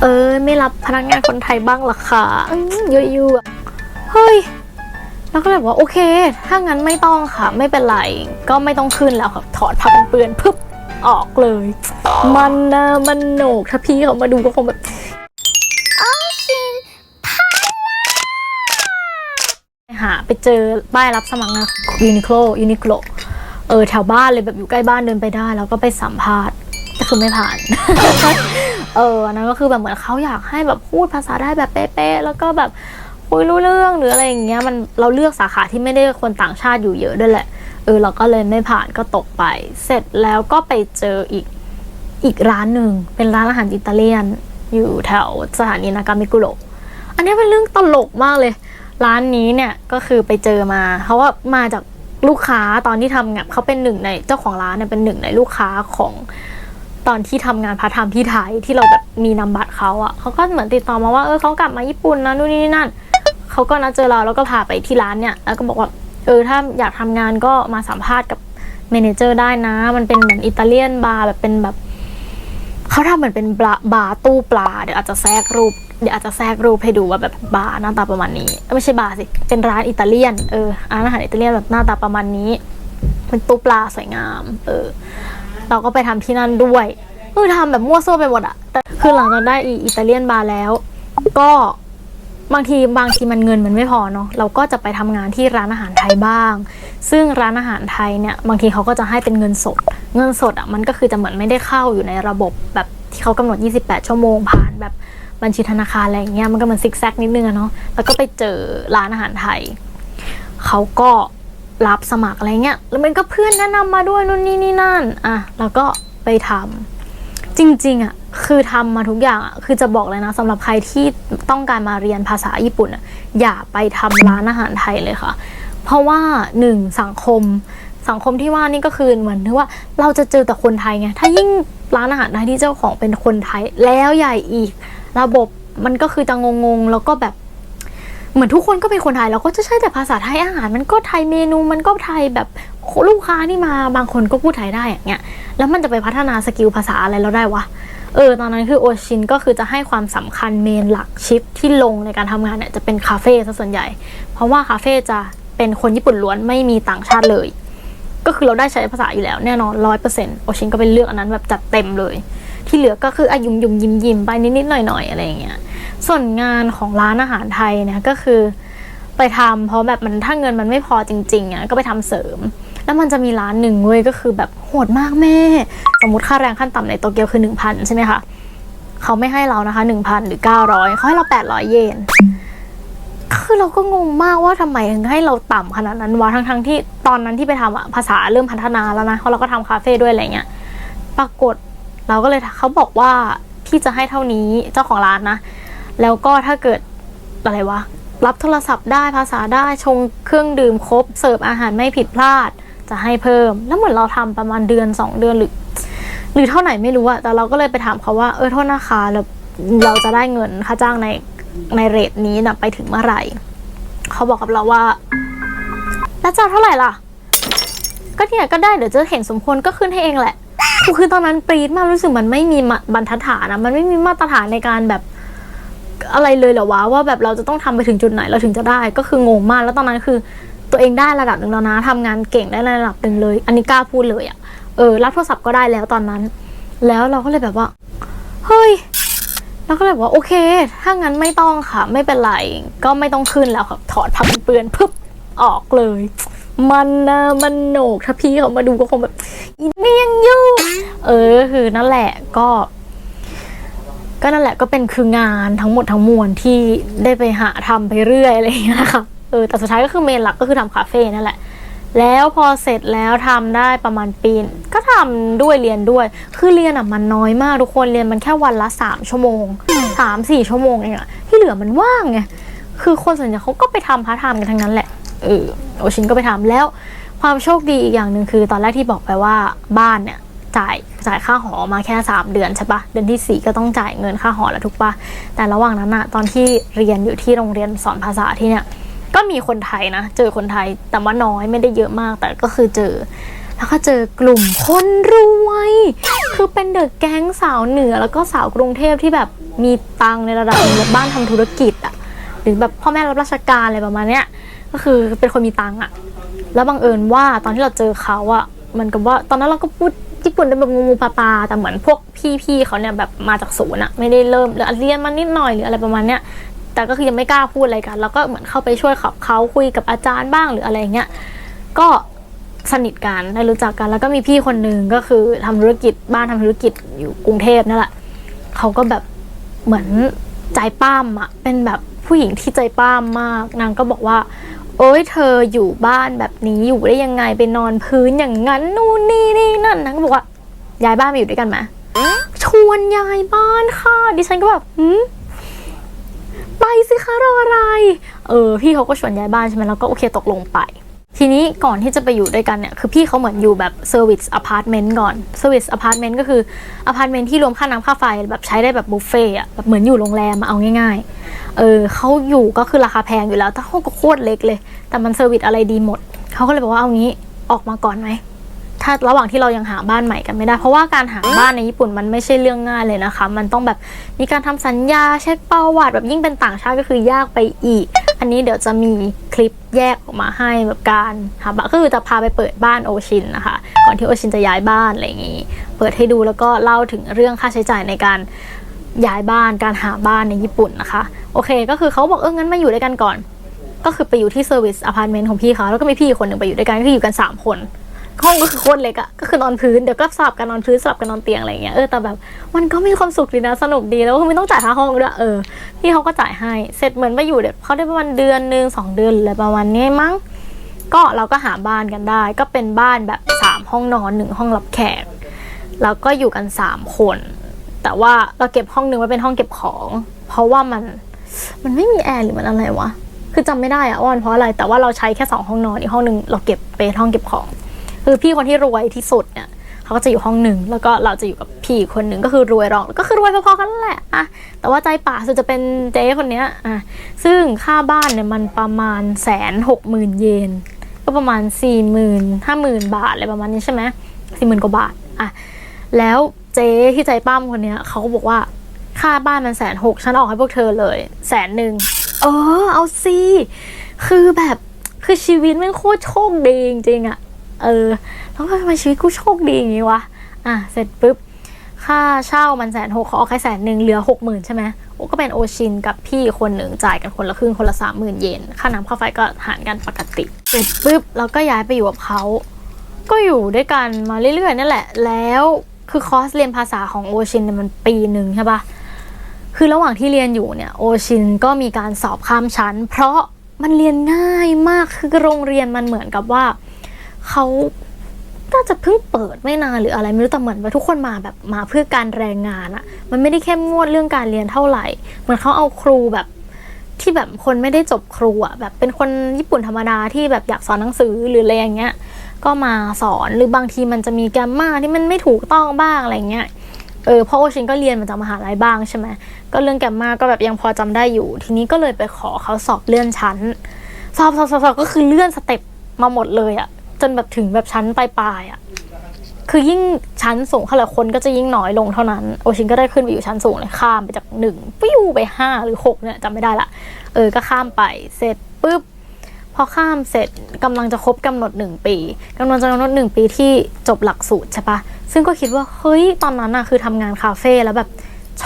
เออไม่รับพนักงานคนไทยบ้างเหรอคะอืมเยอะอยู่อะเฮ้ยแล้วก็เลยบอกว่าโอเค ถ้างั้นไม่ต้องค่ะ ไม่เป็นไร ก็ไม่ต้องขึ้นแล้วค่ะ ถอดผ้ากันเปื้อนพึบออกเลย มันนะมันโหนก ถ้าพี่เขามาดูก็คงแบบไปหาไปเจอป้ายรับสมัครงานยูนิโคลยูนิโคลเออแถวบ้านเลยแบบอยู่ใกล้บ้านเดินไปได้ แล้วก็ไปสัมภาษณ์แต่ คือไม่ผ่าน เอออันนั้นก็คือแบบเหมือนเขาอยากให้แบบพูดภาษาได้แบบเป๊ะๆแล้วก็แบบคุยรู้เรื่องหรืออะไรอย่างเงี้ยมันเราเลือกสาขาที่ไม่ได้คนต่างชาติอยู่เยอะด้วยแหละ เออเราก็เลยไม่ผ่านก็ตกไป เสร็จแล้วก็ไปเจออีกอีกร้านหนึ่งเป็นร้านอาหารอิตาเลียนอยู่แถวสถานีนากามิกุโรอันนี้เป็นเรื่องตลกมากเลย ร้านนี้เนี่ยก็คือไปเจอมาเพราะว่ามาจากลูกค้าตอนที่ทำงานเขาเป็นหนึ่งในเจ้าของร้านเนี่ยเป็นหนึ่งในลูกค้าของ ตอนที่ทำงานพาร์ทไทม์ที่ไทยที่เราแบบมีนำบัตรเขาอะเขาก็เหมือนติดต่อมาว่าเออเขากลับมาญี่ปุ่นนะนู่นนี่นั่นเขาก็นัดเจอเราแล้วก็พาไปที่ร้านเนี่ย แล้วก็บอกว่าเออถ้าอยากทำงานก็มาสัมภาษณ์กับเมเนเจอร์ได้นะ มันเป็นเหมือนอิตาเลียนบาร์แบบเป็นแบบเขาทำเหมือนเป็นบาร์บาร์ตู้ปลาเดี๋ยวอาจจะแทรกรูปเดี๋ยวอาจจะแทรกรูปให้ดูว่าแบบบาร์หน้าตาประมาณนี้ไม่ใช่บาร์สิเป็นร้านอิตาเลียนเออร้านอาหารอิตาเลียนแบบหน้าตาประมาณนี้เป็นตู้ปลาสวยงาม เออ เราก็ไปทำที่นั่นด้วยเออทำแบบมั่วซั่วไปหมดอะแต่คือหลังจากได้อิตาเลียนบาร์แล้ว ก็บางทีบางทีมันเงินมันไม่พอเนาะเราก็จะไปทำงานที่ร้านอาหารไทยบ้าง ซึ่งร้านอาหารไทยเนี่ยบางทีเขาก็จะให้เป็นเงินสด เงินสดอะมันก็คือจะเหมือนไม่ได้เข้าอยู่ในระบบแบบที่เขากำหนด 28 ชั่วโมงผ่านแบบบัญชีธนาคารอะไรอย่างเงี้ยมันก็มันซิกแซกนิดนึงอะเนาะแล้วก็ไปเจอร้านอาหารไทยเขาก็ รับสมัครอะไรเงี้ยแล้วมันก็เพื่อนแนะนำมาด้วยนู่นนี่นี่นั่นอะแล้วก็ไปทำจริงๆอะคือทำมาทุกอย่างอะคือจะบอกเลยนะสำหรับใครที่ต้องการมาเรียนภาษาญี่ปุ่นอะอย่าไปทำร้านอาหารไทยเลยค่ะ เพราะว่าหนึ่งสังคมสังคมที่ว่านี่ก็คือเหมือนที่ว่าเราจะเจอแต่คนไทยไงถ้ายิ่งร้านอาหารไทยที่เจ้าของเป็นคนไทยแล้วใหญ่อีก ระบบมันก็คือจะงงๆแล้วก็แบบ เหมือนทุกคนก็เป็นคนไทยแล้วก็จะใช้แต่ภาษาไทยอาหาร มันก็ไทยเมนูมันก็ไทยแบบลูกค้าที่มาบางคนก็พูดไทยได้อย่างเงี้ยแล้วมันจะไปพัฒนาสกิลภาษาอะไรเราได้วะเออตอนนั้นคือโอชินก็คือจะให้ความสำคัญเมนหลักชิปที่ลงในการทำงานเนี่ยจะเป็นคาเฟ่ซะส่วนใหญ่ เพราะว่าคาเฟ่จะเป็นคนญี่ปุ่นล้วนไม่มีต่างชาติเลย ก็คือเราได้ใช้ภาษาอยู่แล้วแน่นอนร้อยเปอร์เซ็นต์โอชินก็เป็นเลือกอันนั้นแบบจัดเต็มเลย ที่เหลือก็คืออายุมยุมยิมยิมไปนิดๆหน่อยๆอะไรอย่างเงี้ยส่วนงานของร้านอาหารไทยเนี่ยก็คือไปทำเพราะแบบมันถ้าเงินมันไม่พอจริงๆอะก็ไปทำเสริม แล้วมันจะมีร้านหนึ่งเว้ยก็คือแบบโหดมากแม่ สมมติค่าแรงขั้นต่ำในโตเกียวคือ 1,000 ใช่ไหมคะเขาไม่ให้เรานะคะ 1,000 หรือ 900เขาให้เรา 800 เยน คือเราก็งงมากว่าทำไมถึงให้เราต่ำขนาดนั้นวะทั้งๆที่ตอนนั้นที่ไปทำอะภาษาเริ่มพัฒนาแล้วนะเพราะเราก็ทำคาเฟ่ด้วยอะไรเงี้ย ปรากฏ เราก็เลยเขาบอกว่าพี่จะให้เท่านี้เจ้าของร้านนะ แล้วก็ถ้าเกิดอะไรวะ รับโทรศัพท์ได้ภาษาได้ชงเครื่องดื่มครบ เสิร์ฟอาหารไม่ผิดพลาด จะให้เพิ่ม แล้วเหมือนเราทำประมาณเดือน 2 เดือนหรือ หรือเท่าไหร่ไม่รู้อะแต่เราก็เลยไปถามเขาว่าเออโทษนะคะเราเราจะได้เงินค่าจ้างในในเรทนี้นะไปถึงเมื่อไหร่เขาบอกกับเราว่าแล้วจะเอาเท่าไหร่ล่ะ ก็เนี่ยก็ได้เดี๋ยวจะเห็นสมควรก็ขึ้นให้เองแหละ คือตอนนั้นปรีดมากรู้สึกมันไม่มีบรรทัดฐานนะมันไม่มีมาตรฐานในการแบบอะไรเลยเหรอวะว่าแบบเราจะต้องทำไปถึงจุดไหนเราถึงจะได้ ก็คืองงมากแล้วตอนนั้นคือ ตัวเองได้ระดับหนึ่งแล้วนะทำงานเก่งได้ระดับหนึ่งเลย อันนี้กล้าพูดเลยอะ่ะเออรับโทรศัพท์ก็ได้แล้วตอนนั้น แล้วเราก็เลยแบบว่าเฮ้ยเราก็เลยบอกว่าโอเค ถ้างั้นไม่ต้องค่ะ ไม่เป็นไร ก็ไม่ต้องขึ้นแล้วค่ะ ถอดผ้ากันเปื้อนพึบออกเลย มันนะมันโหนกถ้าพี่เขามาดูก็คงแบบอีนี่ยังอยู่เออคือนั่นแหละก็ ก็นั่นแหละก็เป็นคืองานทั้งหมดทั้งมวลที่ได้ไปหาทำไปเรื่อยอะไรอย่างเงี้ยนะคะเออแต่สุดท้ายก็คือเมนหลักก็คือทำคาเฟ่นั่นแหละ แล้วพอเสร็จแล้วทำได้ประมาณปีนก็ทำด้วยเรียนด้วย คือเรียนอะมันน้อยมากทุกคนเรียนมันแค่วันละสามชั่วโมงสามสี่ชั่วโมงเองอะที่เหลือมันว่างไงคือคนส่วนใหญ่เขาก็ไปทำพาร์ทไทม์กันทั้งนั้นแหละ เออโอชินก็ไปทำแล้ว ความโชคดีอีกอย่างหนึ่งคือตอนแรกที่บอกไปว่าบ้านเนี่ยจ่ายจ่ายค่าหอมาแค่ 3 เดือนใช่ปะเดือนที่ 4 ก็ต้องจ่ายเงินค่าหอแล้วทุกปะแต่ระหว่างนั้นอะตอนที่เรียนอยู่ที่โรงเรียนสอนภาษาที่เนี่ยก็มีคนไทยนะ เจอคนไทยแต่ว่าน้อยไม่ได้เยอะมาก แต่ก็คือเจอ แล้วก็เจอกลุ่มคนรวย คือเป็นเด็กแก๊งสาวเหนือ แล้วก็สาวกรุงเทพที่แบบมีตังค์ในระดับบ้านทำธุรกิจอะหรือแบบพ่อแม่รับราชการอะไรประมาณเนี้ย ก็คือเป็นคนมีตังค์อะแล้วบังเอิญว่าตอนที่เราเจอเขาอะมันกับว่าตอนนั้นเราก็พูดญี่ปุ่นได้แบบงูปลาแต่เหมือนพวกพี่ๆเขาเนี่ยแบบมาจากศูนย์อะไม่ได้เริ่มหรือเรียนมานิดหน่อยหรืออะไรประมาณเนี้ยแต่ก็คือยังไม่กล้าพูดอะไรกัน แล้วก็เหมือนเข้าไปช่วยขับเขาคุยกับอาจารย์บ้างหรืออะไรเงี้ยก็สนิทกันได้รู้จักกัน แล้วก็มีพี่คนหนึ่งก็คือทำธุรกิจบ้านทำธุรกิจอยู่กรุงเทพนั่นแหละเขาก็แบบเหมือนใจป้ามอะเป็นแบบผู้หญิงที่ใจป้ามมากนางก็บอกว่า โอ้ยเธออยู่บ้านแบบนี้อยู่ได้ยังไงไปนอนพื้นอย่างนั้นนู่นนี่นี่นั่นนางก็บอกว่าย้ายบ้านมาอยู่ด้วยกันไหมชวนย้ายบ้านค่ะ ดิฉันก็แบบหืมไปสิคะรออะไร เออ พี่เขาก็ชวนย้ายบ้านใช่ไหมแล้วก็โอเคตกลงไป ทีนี้ก่อนที่จะไปอยู่ด้วยกันเนี่ยคือพี่เขาเหมือนอยู่แบบเซอร์วิสอพาร์ตเมนต์ก่อนเซอร์วิสอพาร์ตเมนต์ก็คืออพาร์ตเมนต์ที่รวมค่าน้ำค่าไฟแบบใช้ได้แบบบุฟเฟ่อะแบบเหมือนอยู่โรงแรมเอาง่ายๆเออเขาอยู่ก็คือราคาแพงอยู่แล้วแต่ห้องก็โคตรเล็กเลย แต่มันเซอร์วิสอะไรดีหมดเขาก็เลยบอกว่าเอางี้ออกมาก่อนไหมถ้าระหว่างที่เรายังหาบ้านใหม่กันไม่ได้ เพราะว่าการหาบ้านในญี่ปุ่นมันไม่ใช่เรื่องง่ายเลยนะคะ มันต้องแบบมีการทำสัญญาเช็คประวัติแบบยิ่งเป็นต่างชาติก็คือยากไปอีก อันนี้เดี๋ยวจะมีคลิปแยกออกมาให้แบบการหาบ้านก็คือจะพาไปเปิดบ้านโอชินนะคะ ก่อนที่โอชินจะย้ายบ้านอะไรอย่างนี้ เปิดให้ดูแล้วก็เล่าถึงเรื่องค่าใช้จ่ายในการย้ายบ้านการหาบ้านในญี่ปุ่นนะคะ โอเค ก็คือเขาบอกเอองั้นมาอยู่ด้วยกันก่อน ก็คือไปอยู่ที่เซอร์วิสอพาร์ตเมนต์ของพี่เขาแล้วก็มีพี่อีกคนหนึ่งไปอยู่ด้วยกันก็คืออยู่กันสามคนห้องก็คือโคตรเล็กอะก็คือนอนพื้นเดี๋ยวก็สลับกันนอนพื้นสลับกันนอนเตียงอะไรอย่างเงี้ยเออแต่แบบมันก็มีความสุขดีนะสนุกดีแล้วก็ไม่ต้องจ่ายค่าห้องด้วยเออ พี่เขาก็จ่ายให้ เสร็จเหมือนมาอยู่เดี๋ยวเขาได้ประมาณเดือนหนึ่งสองเดือนอะไรประมาณนี้มั้ง ก็เราก็หาบ้านกันได้ ก็เป็นบ้านแบบสามห้องนอนหนึ่งห้องรับแขก แล้วก็อยู่กันสามคน แต่ว่าเราเก็บห้องหนึ่งไว้เป็นห้องเก็บของ เพราะว่ามันมันไม่มีแอร์หรือมันอะไรวะ คือจำไม่ได้อะว่ามันเพราะอะไร แต่ว่าเราใช้แค่สองห้องนอนอีกห้องหนึ่งเราเก็บเป็นห้องเก็บของ คือพี่คนที่รวยที่สุดเนี่ย เขาก็จะอยู่ห้องหนึ่งแล้วก็เราจะอยู่กับพี่คนหนึ่งก็คือรวยรองก็คือรวยพอๆกันนั่นแหละอะแต่ว่าใจป่าสุดจะเป็นเจ๊คนเนี้ยอะซึ่งค่าบ้านเนี่ยมันประมาณแสนหกหมื่นเยนก็ประมาณสี่หมื่นห้าหมื่นบาทอะไรประมาณนี้ใช่ไหมสี่หมื่นกว่าบาทอะแล้วเจ๊ที่ใจป้ามคนเนี้ยเขาก็บอกว่าค่าบ้านมันแสนหกฉันออกให้พวกเธอเลยแสนหนึ่งเออเอาสิคือแบบคือชีวิตมันโคตรโชคดีจริงๆอะ เออ แล้วทำไมชีวิตกูโชคดีอย่างงี้วะ อะ เสร็จปุ๊บ ค่าเช่ามันแสนหกเขาออกแค่แสนหนึ่งเหลือหกหมื่นใช่ไหมโอ้ก็เป็นโอชินกับพี่คนหนึ่งจ่ายกันคนละครึ่งคนละสามหมื่นเยน ค่าน้ำค่าไฟก็หารกันปกติ เสร็จปุ๊บเราก็ย้ายไปอยู่กับเขา ก็อยู่ด้วยกันมาเรื่อยๆนั่นแหละ แล้วคือคอร์สเรียนภาษาของโอชินเนี่ยมันปีหนึ่งใช่ปะคือระหว่างที่เรียนอยู่เนี่ยโอชินก็มีการสอบข้ามชั้น เพราะมันเรียนง่ายมากคือโรงเรียนมันเหมือนกับว่า เขาน่าจะเพิ่งเปิดไม่นานหรืออะไรไม่รู้แต่เหมือนว่าทุกคนมาแบบมาเพื่อการแรงงานอะมันไม่ได้เข้มงวดเรื่องการเรียนเท่าไหร่เหมือนเขาเอาครูแบบที่แบบคนไม่ได้จบครูอะแบบเป็นคนญี่ปุ่นธรรมดาที่แบบอยากสอนหนังสือหรืออะไรอย่างเงี้ย ก็มาสอนหรือบางทีมันจะมีแกรมมาที่มันไม่ถูกต้องบ้างอะไรเงี้ยเออเพราะโอชินก็เรียนมาจากมหาลัยบ้างใช่ไหมก็เรื่องแกรมมาก็แบบยังพอจำได้อยู่ ทีนี้ก็เลยไปขอเขาสอบเลื่อนชั้น สอบสอบสอบสอบก็คือเลื่อนสเต็ปมาหมดเลยอะ จนแบบถึงแบบชั้นปลายๆอะคือยิ่งชั้นสูงเท่าไหร่คนก็จะยิ่งน้อยลงเท่านั้น โอชินก็ได้ขึ้นไปอยู่ชั้นสูงเลยข้ามไปจากหนึ่งปิ้วไปห้าหรือหกเนี่ยจำไม่ได้ละ เออก็ข้ามไปเสร็จปุ๊บพอข้ามเสร็จกำลังจะครบกำหนดหนึ่งปีกำลังจะกำหนดหนึ่งปีที่จบหลักสูตรใช่ปะซึ่งก็คิดว่าเฮ้ยตอนนั้นอะคือทำงานคาเฟ่แล้วแบบ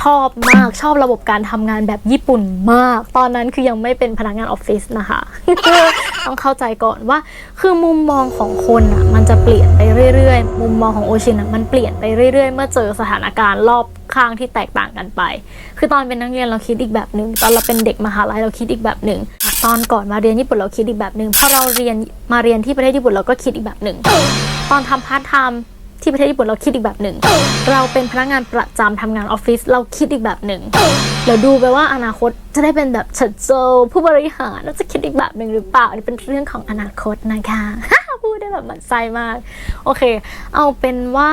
ชอบมากชอบระบบการทำงานแบบญี่ปุ่นมาก ตอนนั้นคือยังไม่เป็นพนักงานออฟฟิศนะคะ ต้องเข้าใจก่อนว่า คือมุมมองของคนอะมันจะเปลี่ยนไปเรื่อยๆ มุมมองของโอชินอะมันเปลี่ยนไปเรื่อยๆ เมื่อเจอสถานการณ์รอบข้างที่แตกต่างกันไป คือตอนเป็นนักเรียนเราคิดอีกแบบหนึ่งตอนเราเป็นเด็กมหาลัยเราคิดอีกแบบหนึ่งตอนก่อนมาเรียนญี่ปุ่นเราคิดอีกแบบหนึ่งพอเราเรียนมาเรียนที่ประเทศญี่ปุ่นเราก็คิดอีกแบบหนึ่งตอนทำพาร์ทไทม์ ที่ประเทศญี่ปุ่นเราคิดอีกแบบหนึ่ง เราเป็นพนักงานประจำทำงานออฟฟิศเราคิดอีกแบบหนึ่งเราดูไปว่าอนาคตจะได้เป็นแบบเฉิดโจผู้บริหารเราจะคิดอีกแบบหนึ่งหรือเปล่าอันนี้เป็นเรื่องของอนาคตนะคะพูดได้แบบหมันไส้มาก โอเค เอาเป็นว่า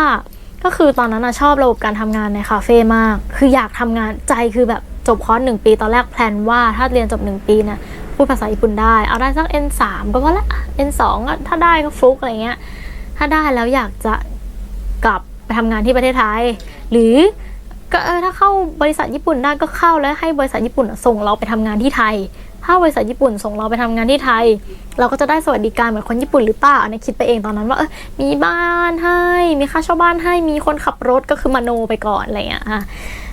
ก็คือตอนนั้นนะชอบระบบการทำงานในคาเฟ่มาก คืออยากทำงานใจคือแบบจบคอร์สหนึ่งปีตอนแรกแพลนว่าถ้าเรียนจบหนึ่งปีนะพูดภาษาญี่ปุ่นได้ เอาได้สัก N3 ก็พอละ N2 ก็ถ้าได้ก็ฟลุกอะไรเงี้ย ถ้าได้แล้วอยากจะ กลับไปทำงานที่ประเทศไทย หรือก็เออถ้าเข้าบริษัทญี่ปุ่นได้ก็เข้าแล้วให้บริษัทญี่ปุ่นส่งเราไปทำงานที่ไทย ถ้าบริษัทญี่ปุ่นส่งเราไปทำงานที่ไทย เราก็จะได้สวัสดิการเหมือนคนญี่ปุ่นหรือเปล่าอันนี้คิดไปเองตอนนั้นว่าเออมีบ้านให้มีค่าเช่าบ้านให้มีคนขับรถก็คือมโนไปก่อนอะไรอย่างเงี้ย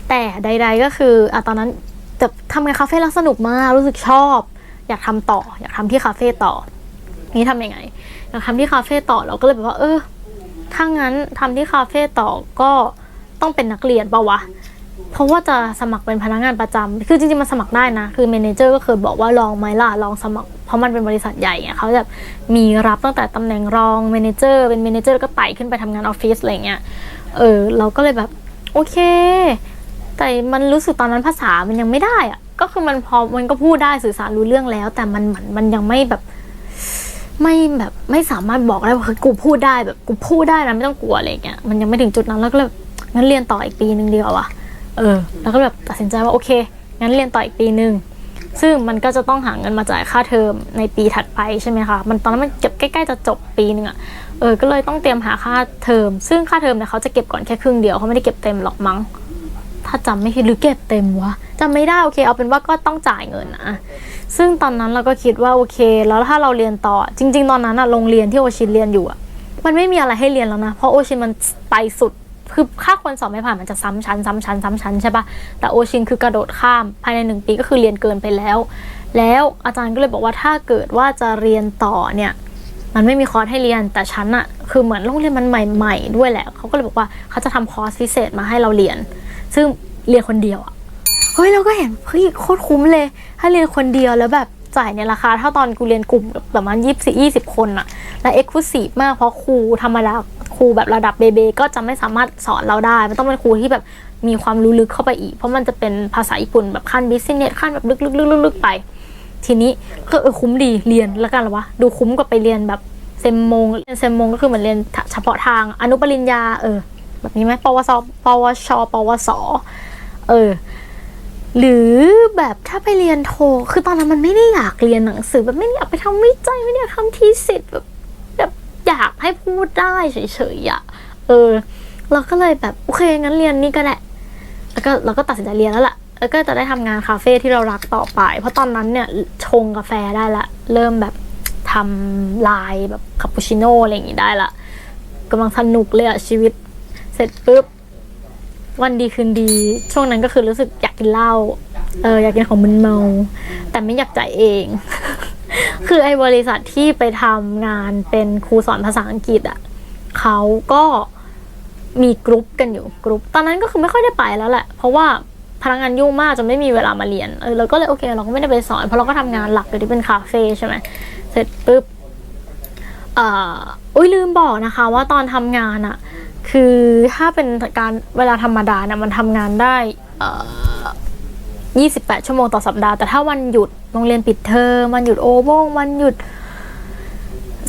แต่ใด ๆก็คืออะตอนนั้นแต่ทำงานคาเฟ่แล้วสนุกมากรู้สึกชอบ อยากทำต่อ อยากทำที่คาเฟ่ต่อนี่ทำยังไงอยากทำที่คาเฟ่ต่อเราก็เลยแบบว่าเออ ถ้างั้นทำที่คาเฟ่ต่อก็ต้องเป็นนักเรียนปะวะ เพราะว่าจะสมัครเป็นพนักงานประจำคือจริงๆมันสมัครได้นะ คือเมนเจอร์ก็เคยบอกว่าลองไหมล่ะ ลองสมัคร เพราะมันเป็นบริษัทใหญ่ไงเขาแบบมีรับตั้งแต่ตำแหน่งรองเมนเจอร์ เป็นเมนเจอร์ก็ไต่ขึ้นไปทำงานออฟฟิศอะไรเงี้ย เออ เราก็เลยแบบโอเค แต่มันรู้สึกตอนนั้นภาษามันยังไม่ได้อะก็คือมันพอมันก็พูดได้สื่อสารรู้เรื่องแล้ว แต่มันเหมือนมันยังไม่แบบ ไม่แบบไม่สามารถบอกได้ว่าคือกูพูดได้แบบกูพูดได้นะไม่ต้องกลัวอะไรเงี้ยมันยังไม่ถึงจุดนั้นแล้วก็เลยงั้นเรียนต่ออีกปีหนึ่งดีกว่าวะเออ แล้วก็แบบตัดสินใจว่าโอเคงั้นเรียนต่ออีกปีหนึ่งซึ่งมันก็จะต้องหาเงินมาจ่ายค่าเทอมในปีถัดไปใช่ไหมคะมันตอนนั้นมันเก็บใกล้ๆจะจบปีหนึ่งอะเออก็เลยต้องเตรียมหาค่าเทอม ซึ่งค่าเทอมเนี่ยเขาจะเก็บก่อนแค่ครึ่งเดียวเขาไม่ได้เก็บเต็มหรอกมั้งถ้าจำไม่ผิดหรือเก็บเต็มวะจำไม่ได้โอเคเอาเป็นว่าก็ต้องจ่ายเงินนะ ซึ่งตอนนั้นเราก็คิดว่าโอเค แล้วถ้าเราเรียนต่อ จริง ๆ ตอนนั้นอะโรงเรียนที่โอชินเรียนอยู่อะมันไม่มีอะไรให้เรียนแล้วนะ เพราะโอชินมันไปสุด คือค่าคนสอบไม่ผ่านมันจะซ้ำชั้นซ้ำชั้นซ้ำชั้นใช่ปะแต่โอชินคือกระโดดข้ามภายในหนึ่งปีก็คือเรียนเกินไปแล้ว แล้วอาจารย์ก็เลยบอกว่าถ้าเกิดว่าจะเรียนต่อเนี่ยมันไม่มีคอร์สให้เรียนแต่ฉันอะคือเหมือนโรงเรียนมันใหม่ ๆ ด้วยแหละเขาก็เลยบอกว่าเขาจะทำคอร์สพิเศษมาให้เราเรียน ซึ่งเรียนคนเดียวอะ ฮ้ยเราก็เห็นเฮ้ยโคตรคุ้มเลย ถ้าเรียนคนเดียวแล้วแบบจ่ายในราคาเท่าตอนกูเรียนกลุ่มแบบประมาณยี่สิบยี่สิบคนอะและเอ็กซ์คลูซีฟมากเพราะครูธรรมดาครูแบบระดับเบเบก็จะไม่สามารถสอนเราได้ มันต้องเป็นครูที่แบบมีความรู้ลึกเข้าไปอีก เพราะมันจะเป็นภาษาญี่ปุ่นแบบขั้นบิสเนสขั้นแบบลึกๆๆๆไป ทีนี้ก็เออคุ้มดีเรียนแล้วกันหรอวะดูคุ้มกว่าไปเรียนแบบเซมมงเรียนเซมมงก็คือเหมือนเรียนเฉพาะทางอนุปริญญาเออแบบนี้ไหมปวสปวชปวสเออ หรือแบบถ้าไปเรียนโท คือตอนนั้นมันไม่ได้อยากเรียนหนังสือแบบไม่ได้อยากไปทำวิจัยไม่ได้อยากทำทีสิทธ์แบบแบบอยากให้พูดได้เฉยๆอะเออ เราก็เลยแบบโอเคงั้นเรียนนี่ก็ได้แล้วก็เราก็ตัดสินใจเรียนแล้วล่ะแล้วก็จะได้ทำงานคาเฟ่ที่เรารักต่อไป เพราะตอนนั้นเนี่ยชงกาแฟได้ละ เริ่มแบบทำลายแบบคาปูชิโน่อะไรอย่างงี้ได้ละกำลังสนุกเลยอะชีวิต เสร็จปุ๊บ วันดีคืนดี ช่วงนั้นก็คือรู้สึกอยากกินเหล้าเอออยากกินของมึนเมา แต่ไม่อยากจ่ายเอง คือไอ้บริษัทที่ไปทำงานเป็นครูสอนภาษาอังกฤษอะเขาก็มีกรุ๊ปกันอยู่กรุ๊ปตอนนั้นก็คือไม่ค่อยได้ไปแล้วแหละ เพราะว่าพนักงานยุ่งมากจนไม่มีเวลามาเรียนเออเราก็เลยโอเค เราก็ไม่ได้ไปสอน เพราะเราก็ทำงานหลักอยู่ที่เป็นคาเฟ่ใช่ไหมเสร็จปุ๊บอ่าอุ้ยลืมบอกนะคะ ว่าตอนทำงานอะ คือถ้าเป็นการเวลาธรรมดาเนี่ยมันทำงานได้เอ่อ28 ชั่วโมงต่อสัปดาห์ แต่ถ้าวันหยุดโรงเรียนปิดเทอมวันหยุดโอโมงวันหยุด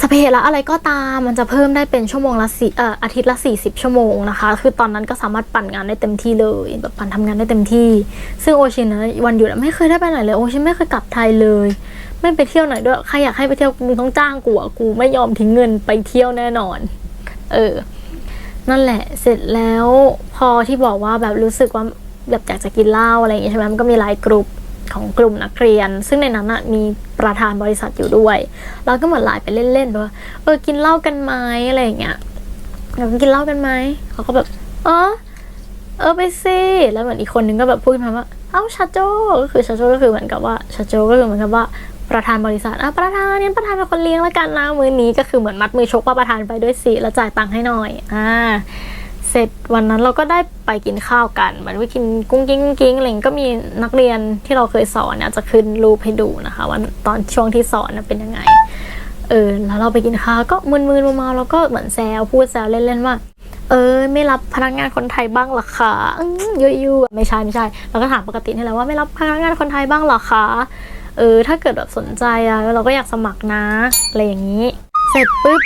สเปรละอะไรก็ตามมันจะเพิ่มได้เป็นชั่วโมงละสี่เอ่ออาทิตย์ละ 40 ชั่วโมงนะคะ คือตอนนั้นก็สามารถปั่นงานได้เต็มที่เลยแบบปั่นทำงานได้เต็มที่ ซึ่งโอชินนะวันหยุดไม่เคยได้ไปไหนเลยโอชินไม่เคยกลับไทยเลย ไม่ไปเที่ยวไหนด้วยใครอยากให้ไปเที่ยวมึงต้องจ้างกูอะกูไม่ยอมทิ้งเงินไปเที่ยวแน่นอน เออ นั่นแหละเสร็จแล้วพอที่บอกว่าแบบรู้สึกว่าแบบอยากจะกินเหล้าอะไรอย่างเงี้ยใช่ไหมมันก็มีไลน์กลุ่มของกลุ่มนักเรียน ซึ่งในนั้นนะมีประธานบริษัทอยู่ด้วยเราก็เหมือนไลน์ไปเล่นๆว่าเออกินเหล้ากันไหมอะไรอย่างเงี้ยแบบกินเหล้ากันไหมเขาก็แบบเออเออไปสิแล้วเหมือนอีกคนนึงก็แบบพูดมาว่าเอ้าชาโจก็คือชาโจก็คือเหมือนกับว่าชาโจก็คือเหมือนกับว่า ประธานบริษัทอะประธานเนี่ยประธานเป็นคนเลี้ยงแล้วกันนะมือนี้ก็คือเหมือนมัดมือชกว่าประธานไปด้วยสิแล้วจ่ายตังค์ให้หน่อยอ่าเสร็จวันนั้นเราก็ได้ไปกินข้าวกันเหมือนไปกินกุ้งกิ้งกุ้งกิ้งอะไรก็มีนักเรียนที่เราเคยสอนเนี่ยจะขึ้นรูปให้ดูนะคะว่าตอนช่วงที่สอนเป็นยังไงเออแล้วเราไปกินข้าวก็มึนๆมาๆแล้วก็เหมือนแซวพูดแซวเล่นๆว่าเออไม่รับพนักงานคนไทยบ้างหรอคะอืมยุ่ยๆไม่ใช่ไม่ใช่เราก็ถามปกตินี่แหละว่าไม่รับพนักงานคนไทยบ้างหรอคะ เออถ้าเกิดแบบสนใจอะเราก็อยากสมัครนะอะไรอย่างนี้ เสร็จปุ๊บ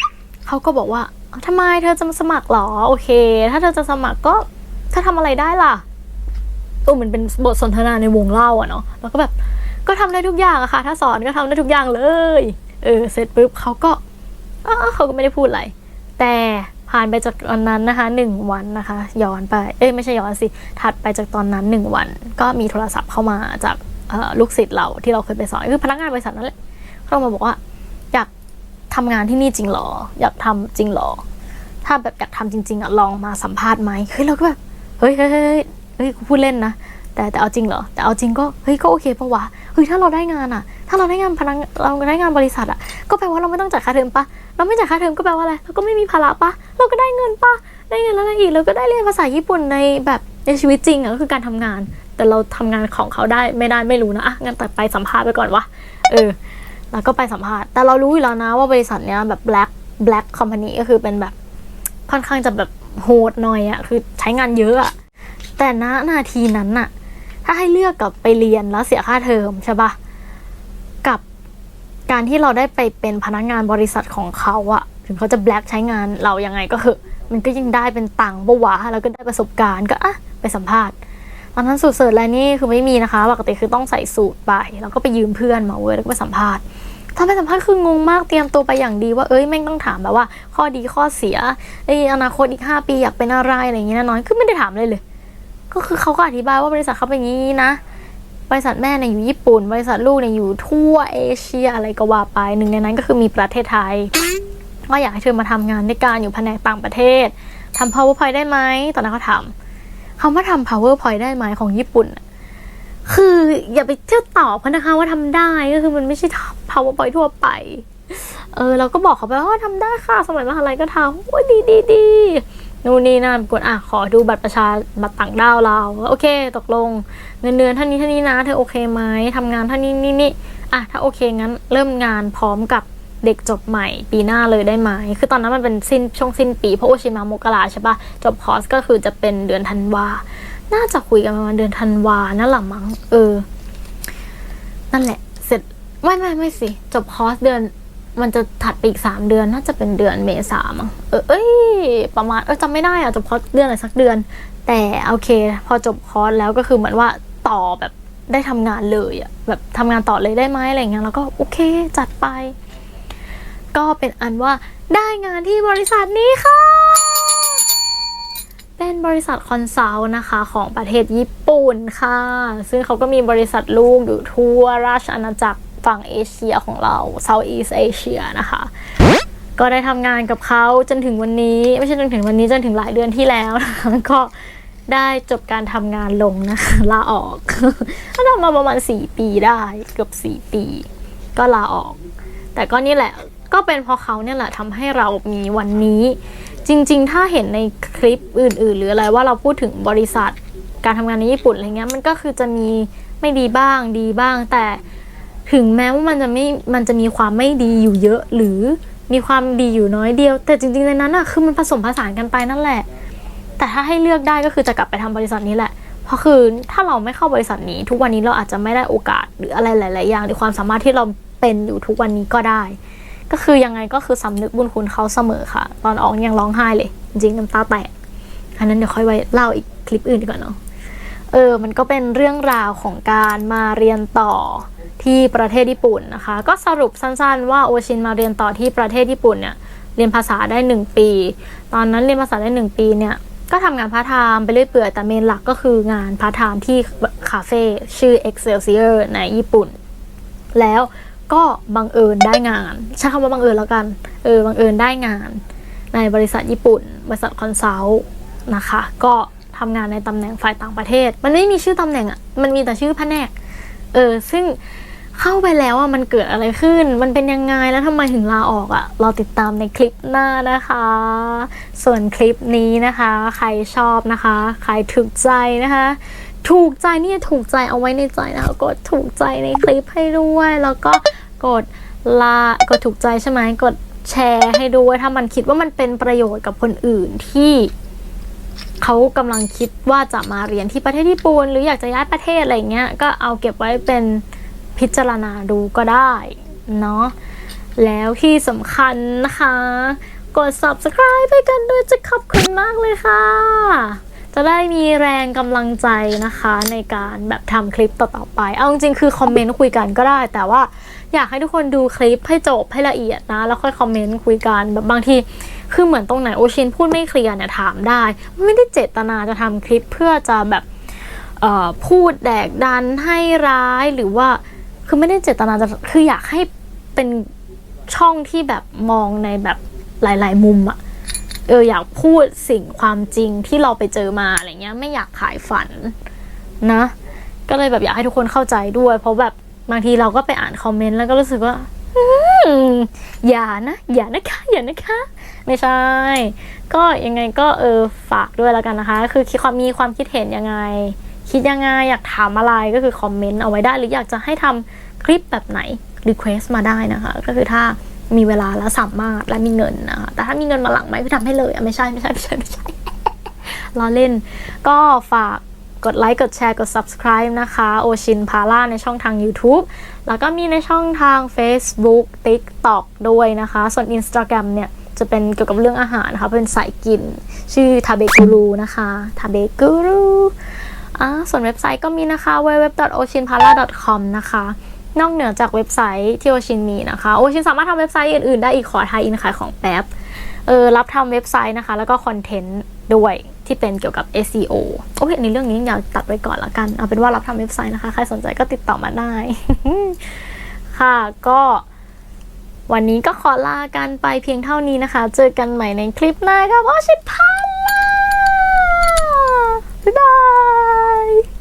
เขาก็บอกว่าอ้าวทำไมเธอจะมาสมัครหรอโอเค ถ้าเธอจะสมัครก็เธอทำอะไรได้ล่ะเออมันเป็นบทสนทนาในวงเล่าอะเนาะแล้วก็แบบก็ทำได้ทุกอย่างอะค่ะ ถ้าสอนก็ทำได้ทุกอย่างเลย เออ เสร็จปุ๊บเขาก็เขาก็ไม่ได้พูดอะไร แต่ผ่านไปจากตอนนั้นนะคะหนึ่งวันนะคะ ย้อนไป เอ้ยไม่ใช่ย้อนสิ ถัดไปจากตอนนั้นหนึ่งวัน ก็มีโทรศัพท์เข้ามาจาก ลูกศิษย์เราที่เราเคยไปสอนคือพนักงานบริษัทนั่นแหละเขามาบอกว่า อยากทำงานที่นี่จริงหรอ อยากทำจริงหรอ ถ้าแบบอยากทำจริง ๆอะลองมาสัมภาษณ์ไหมเฮ้ยเราก็แบบเฮ้ยเฮ้ยเฮ้ยเฮ้ยเฮ้ยกูพูดเล่นนะแต่แต่เอาจริงเหรอแต่เอาจริงก็เฮ้ยก็โอเคปะวะเฮ้ยถ้าเราได้งานอะ ถ้าเราได้งานพนักเราได้งานบริษัทอะก็แปลว่าเราไม่ต้องจ่ายค่าเทอมปะเราไม่จ่ายค่าเทอมก็แปลว่าอะไรเราก็ไม่มีภาระปะเราก็ได้เงินปะได้เงินแล้วอะไรอีกเราก็ได้เรียนภาษาญี่ปุ่นในแบบในชีวิตจริงอะก็คือการทำงาน แต่เราทำงานของเขาได้ไม่ได้ไม่รู้นะอะงั้นแต่ไปสัมภาษณ์ไปก่อนวะเออ แล้วก็ไปสัมภาษณ์ แต่เรารู้อยู่แล้วนะว่าบริษัทเนี้ยแบบ black black company ก็คือเป็นแบบค่อนข้างจะแบบโหดหน่อยอะคือใช้งานเยอะอะแต่ณนาทีนั้นน่ะถ้าให้เลือกกับไปเรียนแล้วเสียค่าเทอมใช่ปะกับการที่เราได้ไปเป็นพนักงานบริษัทของเขาอะถึงเขาจะแบล็กใช้งานเรายังไงก็เหอะมันก็ยังได้เป็นตังค์ปะวะแล้วก็ได้ประสบการณ์ก็อะไปสัมภาษณ์ ตอนนั้นสูตรเสิร์ชอะไรนี่คือไม่มีนะคะปกติคือต้องใส่สูตรไปแล้วก็ไปยืมเพื่อนมาเว้ยแล้วก็ไปสัมภาษณ์ตอนไปสัมภาษณ์คืองงมากเตรียมตัวไปอย่างดีว่าเอ้ยแม่งต้องถามแบบว่า ข้อดีข้อเสียไอ้อนาคตอีกห้าปีอยากเป็นอะไรอะไรอย่างเงี้ยน้อยคือไม่ได้ถามเลยเลย ก็คือเขาก็อธิบายว่าบริษัทเขาเป็นอย่างนี้นะบริษัทแม่เนี่ยอยู่ญี่ปุ่น บริษัทลูกเนี่ยอยู่ทั่วเอเชียอะไรก็ว่าไปหนึ่งในนั้นก็คือมีประเทศไทยก็อยากให้เธอมาทำงานในการอยู่แผนกต่างประเทศทำ powerpoint ได้ไหมตอนนั้นเขาถาม คำว่าทำ powerpoint ได้ไหมของญี่ปุ่น คืออย่าไปเที่ยวตอบเขานะคะว่าทำได้ก็คือมันไม่ใช่ powerpoint ทั่วไป เออเราก็บอกเขาไปว่าทำได้ค่ะ สมัยมหาลัยก็ทำโอ้ยดีดีดีนู่นนี่นั่นกดอะขอดูบัตรประชาบัตรต่างด้าวเราโอเค ตกลง เงินเดือนเท่านี้เท่านี้นะ เธอโอเคไหมทำงานเท่านี้นี่นี่อะถ้าโอเคงั้นเริ่มงานพร้อมกับ เด็กจบใหม่ปีหน้าเลยได้ไหม คือตอนนั้นมันเป็นสิ้นช่วงสิ้นปี เพราะโอชิมามกราใช่ปะจบคอร์สก็คือจะเป็นเดือนธันวา น่าจะคุยกันประมาณเดือนธันวานั่นแหละมั้ง เออ นั่นแหละ เสร็จ ไม่ไม่ไม่สิ จบคอร์สเดือน มันจะถัดไปอีกสามเดือน น่าจะเป็นเดือนเมษามั้ง เออ เอ้ย ประมาณ เออจำไม่ได้อะจบคอร์สเดือนอะไรสักเดือน แต่โอเค พอจบคอร์สแล้วก็คือเหมือนว่าต่อแบบได้ทำงานเลยอะแบบทำงานต่อเลยได้ไหมอะไรเงี้ยแล้วก็โอเคจัดไป ก็เป็นอันว่าได้งานที่บริษัทนี้ค่ะ เป็นบริษัทคอนซัลท์นะคะของประเทศญี่ปุ่นค่ะ ซึ่งเขาก็มีบริษัทลูกอยู่ทั่วราชอาณาจักรฝั่งเอเชียของเรา Southeast Asia นะคะ ก็ได้ทำงานกับเขาจนถึงวันนี้ ไม่ใช่จนถึงวันนี้จนถึงหลายเดือนที่แล้วนะคะก็ได้จบการทำงานลงนะคะลาออกก็ทำมาประมาณ 4 ปีได้เกือบ 4 ปี ก็ลาออก แต่ก็นี่แหละ ก็เป็นเพราะเขาเนี่ยแหละทำให้เรามีวันนี้ จริง ๆ ถ้าเห็นในคลิปอื่น ๆ หรืออะไรว่าเราพูดถึงบริษัท การทำงานในญี่ปุ่นอะไรเงี้ยมันก็คือจะมีไม่ดีบ้างดีบ้าง แต่ถึงแม้ว่ามันจะไม่มันจะมีความไม่ดีอยู่เยอะ หรือมีความดีอยู่น้อยเดียว แต่จริง ๆ ในนั้นอะคือมันผสมผสานกันไปนั่นแหละ แต่ถ้าให้เลือกได้ก็คือจะกลับไปทำบริษัทนี้แหละเพราะคือถ้าเราไม่เข้าบริษัทนี้ ทุกวันนี้เราอาจจะไม่ได้โอกาสหรืออะไรหลาย ๆ อย่างหรือความสามารถที่เราเป็นอยู่ทุกวันนี้ก็ได้ ก็คือยังไงก็คือสำนึกบุญคุณเขาเสมอค่ะ ตอนออกยังร้องไห้เลย จริงน้ำตาแตก อันนั้นเดี๋ยวค่อยไว้เล่าอีกคลิปอื่นดีกว่าเนาะเออ มันก็เป็นเรื่องราวของการมาเรียนต่อที่ประเทศญี่ปุ่นนะคะ ก็สรุปสั้นๆ ว่าโอชินมาเรียนต่อที่ประเทศญี่ปุ่นเนี่ยเรียนภาษาได้หนึ่งปี ตอนนั้นเรียนภาษาได้หนึ่งปีเนี่ยก็ทำงานพาร์ทไทม์ไปเรื่อยเปื่อยแต่เมนหลักก็คืองานพาร์ทไทม์ที่คาเฟ่ชื่อ Excelsior ในญี่ปุ่น แล้ว ก็บังเอิญได้งานใช้คำว่าบังเอิญแล้วกันเออบังเอิญได้งาน ในบริษัทญี่ปุ่น บริษัทคอนซัลท์นะคะ ก็ทำงานในตำแหน่งฝ่ายต่างประเทศ มันไม่มีชื่อตำแหน่งอะ่ะมันมีแต่ชื่อแผนกเออซึ่งเข้าไปแล้วอะมันเกิดอะไรขึ้น มันเป็นยังไงแล้วทำไมถึงลาออกอะ เราติดตามในคลิปหน้านะคะ ส่วนคลิปนี้นะคะ ใครชอบนะคะ ใครถูกใจนะคะ ถูกใจนี่ถูกใจเอาไว้ในใจนะคะ กดถูกใจในคลิปให้ด้วย แล้วก็ กดลากดถูกใจใช่ไหมกดแชร์ให้ด้วยถ้ามันคิดว่ามันเป็นประโยชน์กับคนอื่นที่เขากำลังคิดว่าจะมาเรียนที่ประเทศญี่ปุ่นหรืออยากจะย้ายประเทศอะไรเงี้ยก็เอาเก็บไว้เป็นพิจารณาดูก็ได้เนาะแล้วที่สำคัญนะคะ กด subscribe ให้กันด้วยจะขอบคุณมากเลยค่ะ จะได้มีแรงกำลังใจนะคะในการแบบทำคลิปต่อๆไป เอาจริงๆคือคอมเมนต์คุยกันก็ได้ แต่ว่า อยากให้ทุกคนดูคลิปให้จบให้ละเอียดนะ แล้วค่อยคอมเมนต์คุยกันแบบบางทีคือเหมือนตรงไหนโอชินพูดไม่เคลียร์เนี่ยถามได้ ไม่ได้เจตนาจะทำคลิปเพื่อจะแบบเอ่อพูดแดกดันให้ร้ายหรือว่าคือไม่ได้เจตนาจะคืออยากให้เป็นช่องที่แบบมองในแบบหลาย ๆ มุมอะเอออยากพูดสิ่งความจริงที่เราไปเจอมาอะไรเงี้ย ไม่อยากขายฝันนะ ก็เลยแบบอยากให้ทุกคนเข้าใจด้วย เพราะแบบ บางทีเราก็ไปอ่านคอมเมนต์แล้วก็รู้สึกว่าอย่านะ อย่านะคะ อย่านะคะ ไม่ใช่ ก็ยังไงก็เออฝากด้วยแล้วกันนะคะ คือคิดความมีความคิดเห็นยังไง คิดยังไง อยากถามอะไรก็คือคอมเมนต์เอาไว้ได้ หรืออยากจะให้ทำคลิปแบบไหนรีเควสมาได้นะคะ ก็คือถ้ามีเวลาแล้วสามารถและมีเงินนะคะ แต่ถ้ามีเงินมาหลังไหมคือทำให้เลยไม่ใช่ไม่ใช่ไม่ใช่ไม่ใช่ล้อเล่น ก็ฝาก กดไลค์ กดแชร์ กด subscribe นะคะ โอชินพาร่าในช่องทาง YouTube แล้วก็มีในช่องทาง Facebook TikTok ด้วยนะคะ ส่วน Instagram เนี่ย จะเป็นเกี่ยวกับเรื่องอาหารนะคะ เป็นสายกิน ชื่อทาเบกูรูนะคะทาเบกูรูอ่าส่วนเว็บไซต์ก็มีนะคะ www.oshinpala.com นะคะ นอกเหนือจากเว็บไซต์ที่โอชินมีนะคะ โอชินสามารถทำเว็บไซต์อื่นๆ ได้อีกขอทายอินขายของแป๊บเออรับทำเว็บไซต์นะคะ แล้วก็คอนเทนต์ด้วย ที่เป็นเกี่ยวกับ SEO โอเคในเรื่องนี้อยากตัดไว้ก่อนละกัน เอาเป็นว่ารับทำเว็บไซต์นะคะ ใครสนใจก็ติดต่อมาได้ ค่ะก็วันนี้ก็ขอลากันไปเพียงเท่านี้นะคะ เจอกันใหม่ในคลิปหน้าครับวอชิพาลาบ๊ายบาย